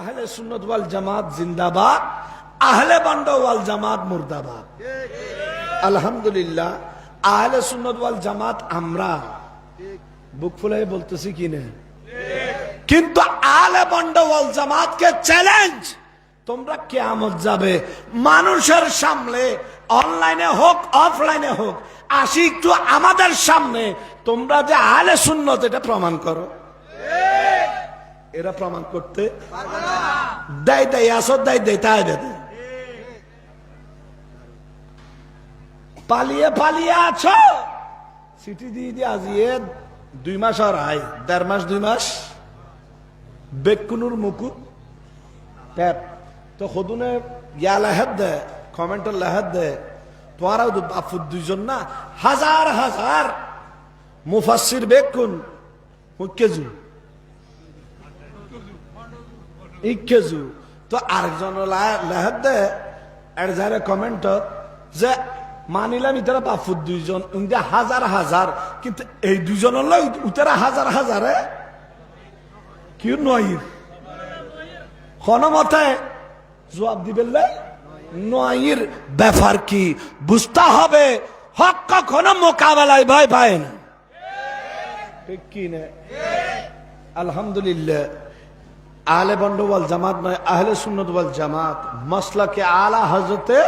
আহলে সুন্নত ওয়াল জামাত জিন্দাবাদ, আহলে বান্ড ওয়াল জামাত মুর্দাবাদ। আলহামদুলিল্লাহ, আহলে সুন্নত ওয়াল জামাত আমরা। বুক ফুলাই বলতেছি কি না? কিন্তু আহলে বান্ড ওয়াল জামাতকে চ্যালেঞ্জ তোমরা কেয়ামত যাবে, মানুষের সামনে অনলাইনে হোক অফলাইনে হোক, আসি একটু আমাদের সামনে। তোমরা যে আহলে সুন্নত, এটা প্রমাণ করো। এরা প্রমাণ করতে দেয় দেয়, আসর দেয় দেয়, তাই দেয় পালিয়ে পালিয়ে আছো? সিটি দিয়ে দিয়ে আজিয়ে দুই মাস আর আয়, দেড় মাস, দুই মাস। বেকুনুর মুকুট প্যাপ তো সদুনে ইয়া লেহেদ দে, কমেন্টের লেহেদ দে তোমারাও বাপুর দুইজন না, হাজার হাজার মুফাসির বেকুন হুকেজু ইকেজু তো আরেকজন লেহেদ দে, এর যারে কমেন্ট যে মানিলাম ইতারা বাপুর দুইজন উনকে হাজার হাজার, কিন্তু এই দুইজন উতারা হাজার হাজারে কি নয় মতে জবাব দিবেন নয়ের ব্যাপার কি? বুঝতে হবে, হক কখনো মোকাবেলায় ভয় পায় না। ঠিক না? আলহামদুলিল্লাহ। আহলে বন্ডওয়াল জামাত নয় আহলে সুন্নত জামাত। মসলাকে আলা হজরতে